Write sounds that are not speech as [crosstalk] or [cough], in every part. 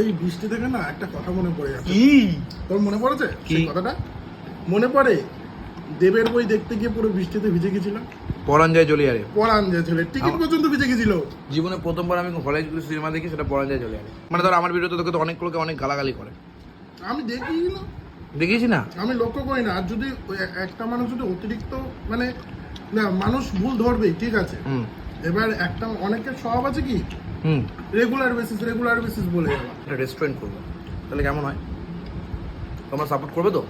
এই বৃষ্টি থেকে না একটা কথা মনে পড়ে কি? তোর মনে পড়েছে? সেই কথাটা? মনে পড়ে? দেবের বই দেখতে গিয়ে পুরো বৃষ্টিতে ভিজে গেছিলাম পরাঞ্জয় চলে আরে পড়ান যে ছেলে টিকিট পর্যন্ত ভিজে গেছিল। জীবনে প্রথমবার আমি হলে সিনেমা দেখি সেটা পরাঞ্জয় চলে আরে মানে ধর আমার ভিডিওতে তোকে তো অনেক লোকে অনেক গালাগালি করে। আমি দেখি না। দেখিস না? আমি লক্ষ্য করি না। আর যদি একটা মানুষ যদি অতিরিক্ত মানে না মানুষ ভুল ধরবেই ঠিক আছে? হুম। এবার একটা অনেকের স্বভাব আছে কি? হুম। রেগুলার বেসিস রেগুলার বেসিস বলে একটা রেস্টুরেন্ট করব। তাহলে কেমন হয়? তোমরা সাপোর্ট করবে তো?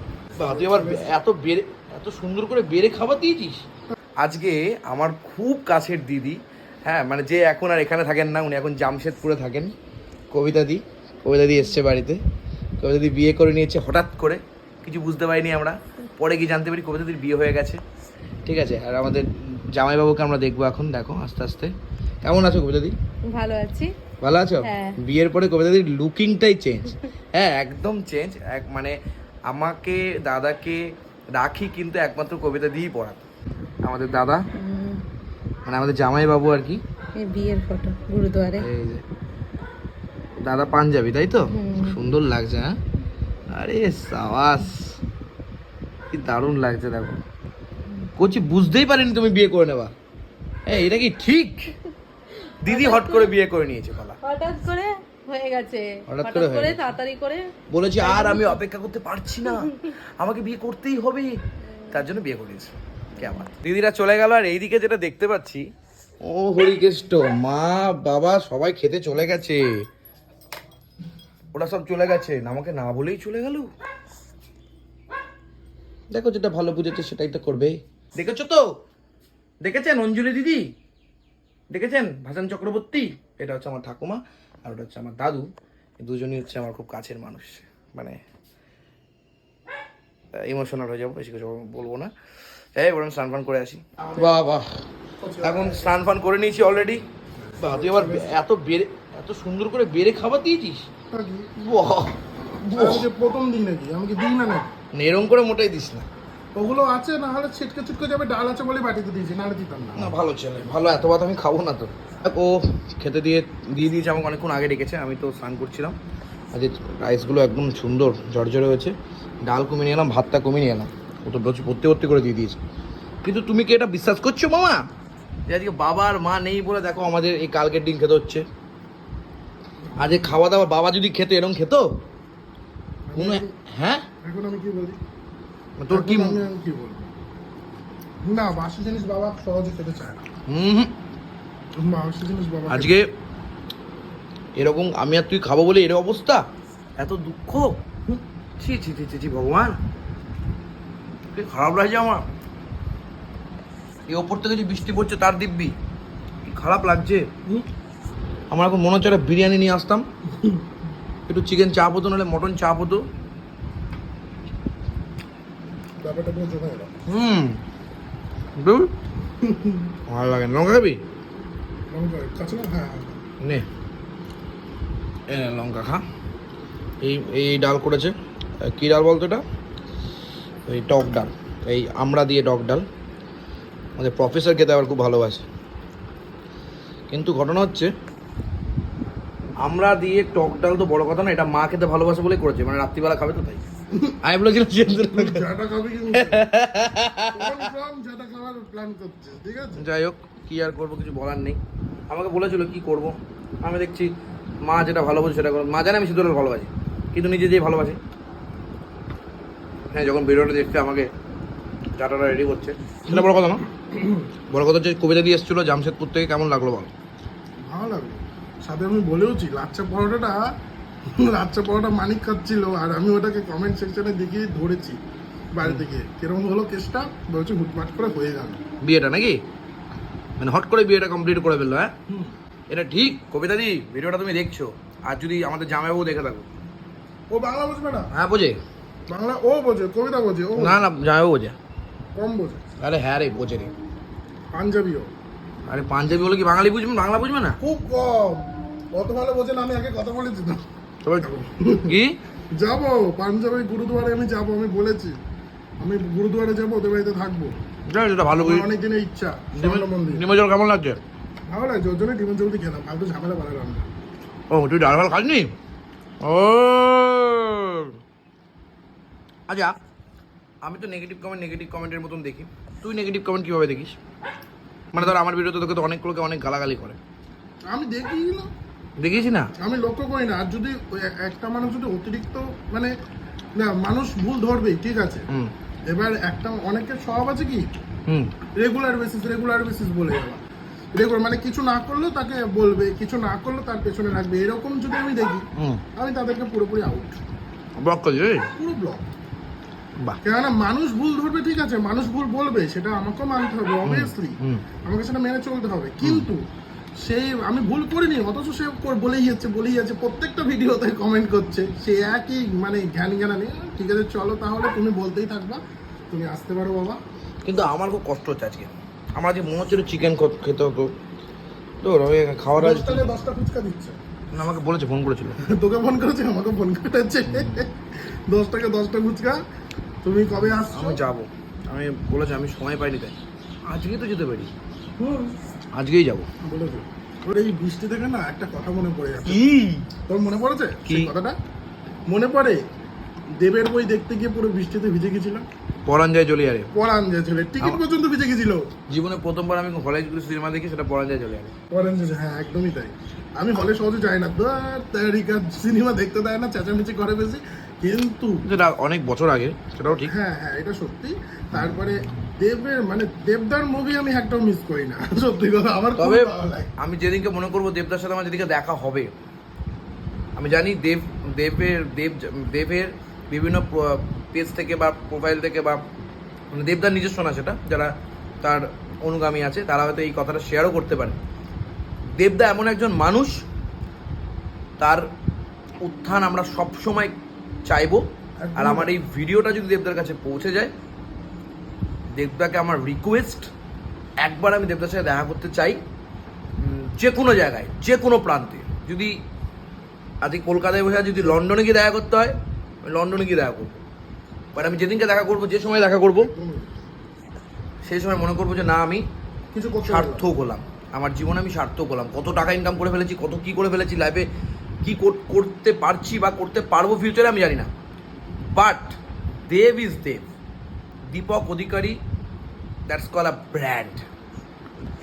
তুই আবার এত বেড়ে এত সুন্দর করে বেড়ে খাবার দিয়েছিস। আজকে আমার খুব কাছের দিদি হ্যাঁ মানে যে এখন আর এখানে থাকেন না উনি এখন জামশেদপুরে থাকেন। কবিতা দি কবিতা দি এসছে বাড়িতে। কবিতা দি বিয়ে করে নিয়েছে হঠাৎ করে। কিছু বুঝতে পারিনি আমরা। পরে গিয়ে জানতে পারি কবিতা দির বিয়ে হয়ে গেছে। ঠিক আছে আর আমাদের জামাইবাবুকে আমরা দেখব এখন দেখো আস্তে আস্তে। কেমন আছো কবিতা দি? ভালো আছি। ভালো আছো? হ্যাঁ। বিয়ের পরে কবিতাদের লুকিংটাই চেঞ্জ হ্যাঁ একদম চেঞ্জ এক মানে আমাকে দাদাকে রাখি কিন্তু একমাত্র কবিতা দিয়েই পড়াতো। আমাদের দাদা মানে আমাদের জামাই বাবু আর কি। এই বিয়ের ফটো গুরুদুয়ারে। এই যে দাদা পাঞ্জাবি তাই তো? সুন্দর লাগছে হ্যাঁ? আরে সাবাস কি দারুণ লাগছে দেখো। কোচি বুঝতেই পারিনি তুমি বিয়ে করে নেবা। এই এটা কি ঠিক? দিদি হট করে বিয়ে করে নিয়েছে বলা হঠাৎ করে? হয়ে গেছে। হঠাৎ করে হয়ে। তাড়াতাড়ি করে। বলেছি আর আমি অপেক্ষা করতে পারছি না। আমাকে বিয়ে করতেই হবে। তার জন্য বিয়ে করেছি কেমন দিদিরা চলে গেল আর এইদিকে যেটা দেখতে পাচ্ছি ও হরিকেষ্ট মা বাবা সবাই খেতে চলে গেছে। ওরা সব চলে গেছে। আমাকে না বলেই চলে গেল। দেখো যেটা ভালো বুঝেছে সেটাই তো করবে। দেখেছ তো? দেখেছেন অঞ্জলি দিদি? দেখেছেন? ভাসান চক্রবর্তী এটা হচ্ছে আমার ঠাকুমা আর ওটা হচ্ছে আমার দাদু। দুজনই হচ্ছে আমার খুব কাছের মানুষ। মানে ইমোশনাল হয়ে যাব বেশি কিছু বলব না। এই বরং স্নান ফান করে আসি। বাহ বাহ। এখন স্নান ফান করে নিয়েছি অলরেডি বাহ তুই আবার এত বেড়ে এত সুন্দর করে বেড়ে খাবার দিয়েছিস? বাহ প্রথম দিন নাকি? আমি কি দিই না নাকি? এরম করে মোটাই দিস না। ওগুলো আছে না হলে ছিটকে ছিটকে যাবে ডাল আছে বলে বাটিতে দিয়েছি নাহলে দিতাম না। না ভালো ছেলে ভালো এত ভাত আমি খাব না তো। ও খেতে দিয়ে দিয়ে দিয়েছে আমাকে অনেকক্ষণ আগে ডেকেছে আমি তো স্নান করছিলাম। আজকে রাইসগুলো একদম সুন্দর ঝরঝরে হয়েছে ডাল কমিয়ে নিয়ে এলাম ভাতটা কমিয়ে নিয়ে এলাম। ও তো রোজ ভর্তি ভর্তি করে দিয়ে দিয়েছে। কিন্তু তুমি কি এটা বিশ্বাস করছ মামা? যে আজকে বাবা আর মা নেই বলে দেখো আমাদের এই কালকের দিন খেতে হচ্ছে। আজকে খাওয়া দাওয়া বাবা যদি খেতে এরকম খেতো? কোনো হ্যাঁ? এখন আমি কি বলি? তোর কি কি বলব? না বাসি জিনিস বাবা সহজে খেতে চায় না। হুম বাসি জিনিস বাবা আজকে এরকম আমি আর তুই খাব বলে এর অবস্থা? এত দুঃখ? ছি ছি ছি ছি ভগবান। কি খারাপ লাগছে আমার? এই ওপর থেকে যে বৃষ্টি পড়ছে তার দিব্যি। খারাপ লাগছে? আমার এখন মনে হচ্ছে একটা বিরিয়ানি নিয়ে আসতাম। একটু চিকেন চাপ হতো নাহলে মটন চাপ হতো। ব্যাপারটা পুরো জমে গেল। হুম। ভালো লাগে লঙ্কা খাবি? লঙ্কা কাঁচা লঙ্কা? হ্যাঁ হ্যাঁ। নে। এ লঙ্কা খা। এই এই ডাল করেছে। কি ডাল বলতো এটা? এই টক ডাল। এই আমরা দিয়ে টক ডাল। আমাদের প্রফেসর খেতে আবার খুব ভালোবাসে। কিন্তু ঘটনা হচ্ছে আমরা দিয়ে টক ডাল তো বড় কথা না এটা মা খেতে ভালোবাসে বলে করেছে। মানে রাত্রিবেলা খাবে তো তাই। আমি বলেছিলাম যে- যাই হোক কি আর করব কিছু বলার নেই। আমাকে বলেছিল কি করব। আমি দেখছি মা যেটা ভালোবাসে সেটা করো। মা জানে আমি শুধু ভালোবাসি কিন্তু নিজে যেই ভালোবাসি। হ্যাঁ যখন ভিডিওটা দেখতে আমাকে চাটাটা রেডি করছে। সেটা বড় কথা না। বড় কথা হচ্ছে কবিতা দিয়ে এসেছিল জামশেদপুর থেকে। কেমন লাগল বল? ভালো লাগল। সাথে আমি বলেওছি লাচ্চা পরোটাটা [laughs] লাচ্চা পরোটা মানিক খাচ্ছিল আর আমি ওটাকে কমেন্ট সেকশনে দেখে ধরেছি বাড়ি থেকে কীরকম হলো কেসটা? বলছি হুটমাট করে হয়ে গেল। বিয়েটা নাকি? মানে হট করে বিয়েটা কমপ্লিট করে ফেলল হ্যাঁ? এটা ঠিক? কবিতা দি ভিডিওটা তুমি দেখছ? আর যদি আমাদের জামাইবাবু দেখে থাকো। ও বাংলা বুঝবে না হ্যাঁ বোঝে। বাংলা ও বোঝে কবিতা বোঝে ও না না জামাইবাবু বোঝে। কম বোঝে। আরে হ্যাঁ রে বোঝে রে। পাঞ্জাবিও। আরে পাঞ্জাবি বলে কি বাঙালি বুঝবে? বাংলা বুঝবে না? খুব কম। কত ভালো বোঝে না আমি আগে কথা বলেছি তো তবে কি? যাব পাঞ্জাবি গুরুদুয়ারে আমি যাব আমি বলেছি। আমি গুরুদুয়ারে যাব ওদের বাড়িতে থাকব। যাই ভালো বুঝি অনেক দিনের ইচ্ছা মন্দির। ডিমের জল কেমন লাগছে? ভালো লাগছে ওর জন্য ডিমের জলদি খেলাম ফালতু ঝামেলা বাড়ালাম না ও তুই ডাল ফাল খাসনি? ও। আচ্ছা আমি তো নেগেটিভ কমেন্ট নেগেটিভ কমেন্টের মতন দেখি। তুই নেগেটিভ কমেন্ট কীভাবে দেখিস? মানে ধর আমার ভিডিওতে তোকে তো অনেক লোকে অনেক গালাগালি করে। আমি দেখি না। দেখিস না? আমি লক্ষ্য করি না। আর যদি একটা মানুষ যদি অতিরিক্ত মানে না মানুষ ভুল ধরবেই ঠিক আছে? এবার একটা অনেকের স্বভাব আছে কি? হুম। রেগুলার বেসিস রেগুলার বেসিস বলে যাওয়া। রেগুলার মানে কিছু না করলেও তাকে বলবে কিছু না করলেও তার পেছনে রাখবে। এরকম যদি আমি দেখি আমি তাদেরকে পুরোপুরি আউট ব্লক করছি রে পুরো ব্লক কেননা মানুষ ভুল ধরবে ঠিক আছে? মানুষ ভুল বলবে সেটা আমাকেও মানতে হবে অবভিয়াসলি আমাকে সেটা মেনে চলতে হবে। কিন্তু সেই আমি ভুল করিনি অথচ সে বলেই যাচ্ছে বলেই যাচ্ছে প্রত্যেকটা ভিডিওতে কমেন্ট করছে। সে একই মানে জ্ঞান জ্ঞানা নেই ঠিক আছে চলো তাহলে তুমি বলতেই থাকবা তুমি আসতে পারো বাবা। কিন্তু আমার খুব কষ্ট হচ্ছে আজকে। আমার আজকে মনে হচ্ছিল চিকেন খেতে হতো তো খাওয়ার আজ দশ দশটা ফুচকা দিচ্ছে। না, আমাকে বলেছে ফোন করেছিল। তোকে ফোন করেছে আমাকে ফোন করেছে। দশ টাকা দশটা ফুচকা তুমি কবে আসছো? আমি যাব। আমি বলেছি আমি সময় পাইনি তাই। আজকেই তো যেতে পারি। আজকেই যাব। বলেছে ওর এই বৃষ্টি থেকে না একটা কথা মনে পড়ে যাচ্ছে কি? তোর মনে পড়েছে? কি? কথাটা? মনে পড়ে দেবের বই দেখতে গিয়ে পুরো বৃষ্টিতে ভিজে গেছিল পরান যায় চলে আরে। পরান যে ছেলে টিকিট পর্যন্ত ভিজে গেছিল। জীবনে প্রথমবার আমি হলে সিনেমা দেখি সেটা পরান যায় চলে আরে। পরান যে হ্যাঁ একদমই তাই। আমি হলে সহজে যাই না। তারিকা সিনেমা দেখতে দেয় না চেঁচামেচি করে বেশি। কিন্তু যেটা অনেক বছর আগে সেটাও ঠিক। হ্যাঁ হ্যাঁ এটা সত্যি। তারপরে দেবের মানে দেবদার মুভি আমি একটাও মিস করি না। [laughs] সত্যি কথা আমার তবে আমি যেদিনকে মনে করব দেবদার সাথে আমার যেদিনকে দেখা হবে আমি জানি দেব দেবের দেব দেবের বিভিন্ন পেজ থেকে বা প্রোফাইল থেকে বা মানে দেবদার নিজস্ব না সেটা যারা তার অনুগামী আছে তারা হয়তো এই কথাটা শেয়ারও করতে পারে। দেবদা এমন একজন মানুষ তার উত্থান আমরা সব সময় চাইব আর আমার এই ভিডিওটা যদি দেবদার কাছে পৌঁছে যায় দেবদাকে আমার রিকোয়েস্ট একবার আমি দেবদার সাথে দেখা করতে চাই যে কোনো জায়গায় যে কোনো প্রান্তে। যদি আজকে কলকাতায় বসে যদি লন্ডনে গিয়ে দেখা করতে হয় আমি লন্ডনে গিয়ে দেখা করব। বাট আমি যেদিনকে দেখা করব যে সময় দেখা করব সেই সময় মনে করব যে না আমি কিছু সার্থক হলাম। আমার জীবনে আমি সার্থক হলাম। কত টাকা ইনকাম করে ফেলেছি কত কি করে ফেলেছি লাইফে কি কর- করতে পারছি বা করতে পারব ফিউচারে আমি জানি না। But Dev is Dev. Deepak Adhikari that's call a brand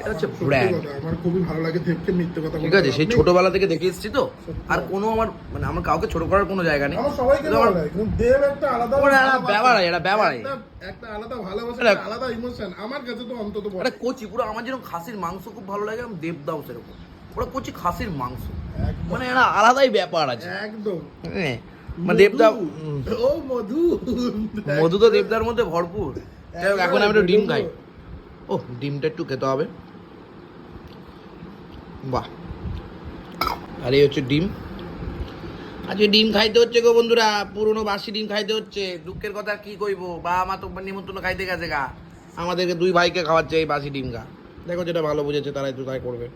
হচ্ছে ব্র্যান্ড আমার খুবই ভালো লাগে দেবকে মিথ্যে কথা ঠিক আছে সেই ছোটবেলা থেকে দেখে এসেছি তো? আর কোনো আমার মানে আমার কাউকে ছোট করার কোনো জায়গা নেই। আমার সবাইকে ভালো লাগে কিন্তু দেব একটা আলাদা ওরা একটা এটা আলাদা ভালোবাসা আলাদা ইমোশন আমার কাছে তো অন্তত কচি পুরো আমার যেরকম খাসির মাংস খুব ভালো লাগে আমি দেবদাও সেরকম। ওরা কচি খাসির মাংস। মানে আলাদাই ব্যাপার আছে। একদম। হ্যাঁ, মানে দেবদা মধু। ও মধু। মধু তো দেবদার মধ্যে ভরপুর। এখন আমি একটু ডিম খাই। ও ডিমটা একটু খেতে হবে। বাহ। আর এই হচ্ছে ডিম। আজকে ডিম খাইতে হচ্ছে গো বন্ধুরা পুরনো বাসি ডিম খাইতে হচ্ছে। দুঃখের কথা কি কইবো? বা আমার তো নিমন্ত্রণ খাইতে গেছে গা। আমাদেরকে দুই ভাইকে খাওয়াচ্ছে এই বাসি ডিম গা। দেখো যেটা ভালো বুঝেছে তারাই তো তাই করবে।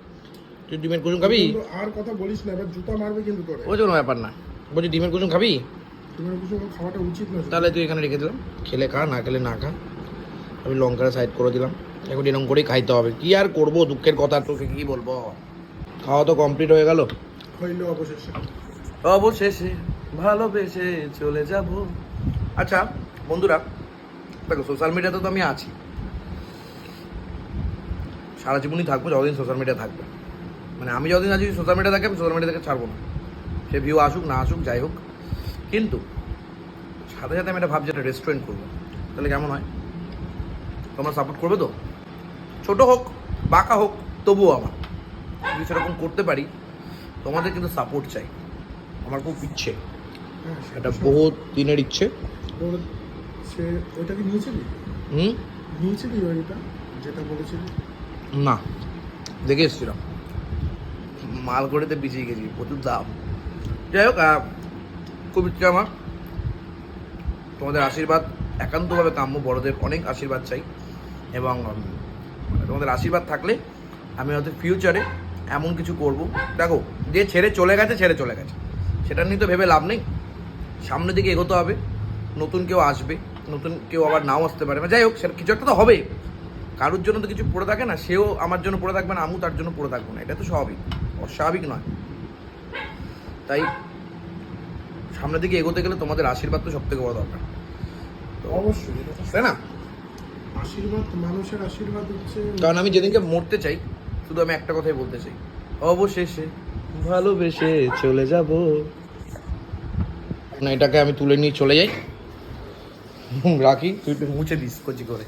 তুই ডিমের কুসুম খাবি? আর কথা বলিস না এবার জুতা মারবে কিন্তু তোরে। ওই কোনো ব্যাপার না। বলছি ডিমের কুসুম খাবি? তোমার কিছু খাওয়াটা উচিত না তাহলে তুই এখানে রেখে দিলাম। খেলে খা না খেলে না খা। আমি লঙ্কাটা সাইড করে দিলাম। এখন এরকম করেই খাইতে হবে। কি আর করব? দুঃখের কথা তোকে কি বলব? খাওয়া তো কমপ্লিট হয়ে গেল। হইল অবশেষে। অবশেষে ভালোবেসে চলে যাব। আচ্ছা বন্ধুরা দেখো সোশ্যাল মিডিয়াতে তো আমি আছি। সারা জীবনই থাকব যতদিন সোশ্যাল মিডিয়া থাকবে। মানে আমি যতদিন আছি সোশ্যাল মিডিয়া থাকে আমি সোশ্যাল মিডিয়া থেকে ছাড়বো না। সে ভিউ আসুক না আসুক যাই হোক। কিন্তু সাথে সাথে আমি একটা ভাবছি একটা রেস্টুরেন্ট করব। তাহলে কেমন হয়? তোমরা সাপোর্ট করবে তো? ছোট হোক বাঁকা হোক তবুও আমার। যদি সেরকম করতে পারি তোমাদের কিন্তু সাপোর্ট চাই। আমার খুব ইচ্ছে। হ্যাঁ, এটা বহুত দিনের ইচ্ছে। সে ওইটা কি নিয়েছিলি? হুম? নিয়েছিলি ওইটা যেটা বলেছিলি? না। দেখে এসেছিলাম। মাল করেতে পিছিয়ে গেছি প্রচুর দাম। যাই হোক খুব ইচ্ছে আমার। তোমাদের আশীর্বাদ, একান্তভাবে কাম্য বড়দের অনেক আশীর্বাদ চাই। এবং তোমাদের আশীর্বাদ থাকলে আমি হয়তো ফিউচারে এমন কিছু করব। দেখো, যে ছেড়ে চলে গেছে, ছেড়ে চলে গেছে। সেটা নিয়ে তো ভেবে লাভ নেই। সামনের দিকে এগোতে হবে। নতুন কেউ আসবে, নতুন কেউ আবার নাও আসতে পারে। যাই হোক, সেটা কিছু একটা তো হবে। কারোর জন্য তো কিছু পড়ে থাকে না, সেও আমার জন্য পড়ে থাকবে না, আমিও তার জন্য পড়ে থাকব না। এটা তো স্বাভাবিক। অস্বাভাবিক নয়। তাই সামনের দিকে এগোতে গেলে তোমাদের আশীর্বাদ তো সব থেকে বড় দরকার। অবশ্যই তাই না? আশীর্বাদ মানুষের আশীর্বাদ হচ্ছে কারণ আমি যেদিনকে মরতে চাই শুধু আমি একটা কথাই বলতে চাই। অবশেষে ভালোবেসে চলে যাব। না এটাকে আমি তুলে নিয়ে চলে যাই। রাখি তুই মুছে দিস কচি করে।